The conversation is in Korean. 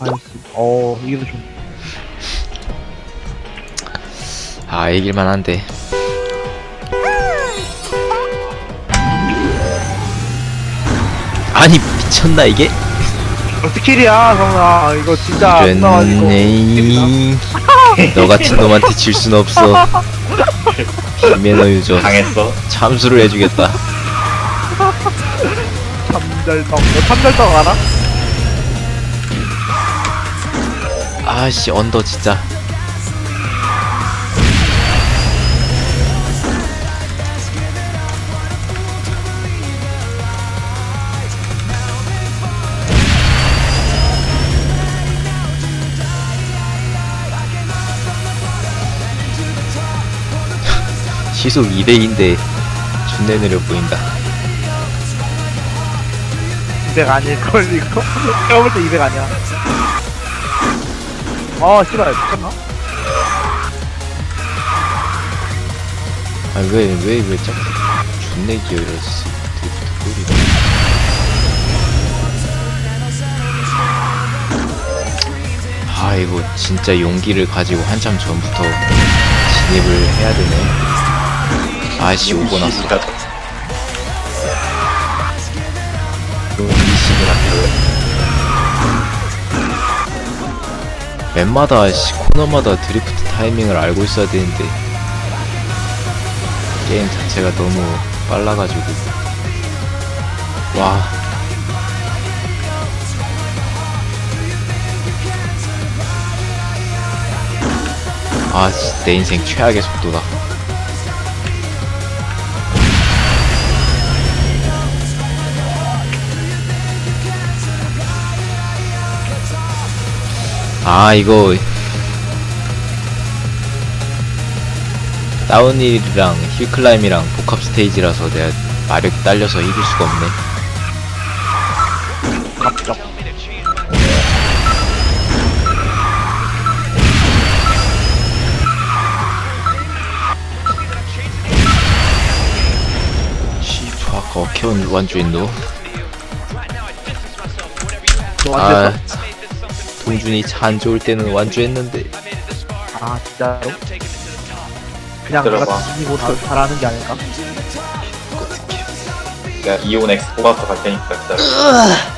아이씨. 어, 이게 좀. 아 이길만 한데 아니 미쳤나 이게? 어, 스킬이야, 성아. 이거 진짜 안 나와가지고. 됐네 너 같은 놈한테 질 순 없어 김매너 유저 당했어. 참수를 해주겠다 참잘떡. 너 참잘떡 알아? 아씨 언더 진짜 시속 2대인데 존내 느려 보인다 200 아닐걸, 이거? 때200 아니야. 어, 씨발, 미쳤나? 아 왜 왜왜 자꾸 존내 기어 꼴이 아 이거 진짜 용기를 가지고 한참 전부터 진입을 해야 되네. 아씨 오고 났어 맵마다 씨 코너마다 드리프트 타이밍을 알고 있어야 되는데 게임 자체가 너무 빨라가지고 와 아, 씨, 내 인생 최악의 속도다. 아, 이거 다운힐이랑 힐클라임이랑 복합 스테이지라서 내가 마력이 딸려서 이길 수가 없네. 갑작. 시프 아까 어케온? 너 아, 차안 좋을 때는 완주했는데 아, 진짜로? 그냥 들어봐. 내가 더 잘하는 게 아닐까? 내가 이온 엑스포 가서 갈 테니까 기다려.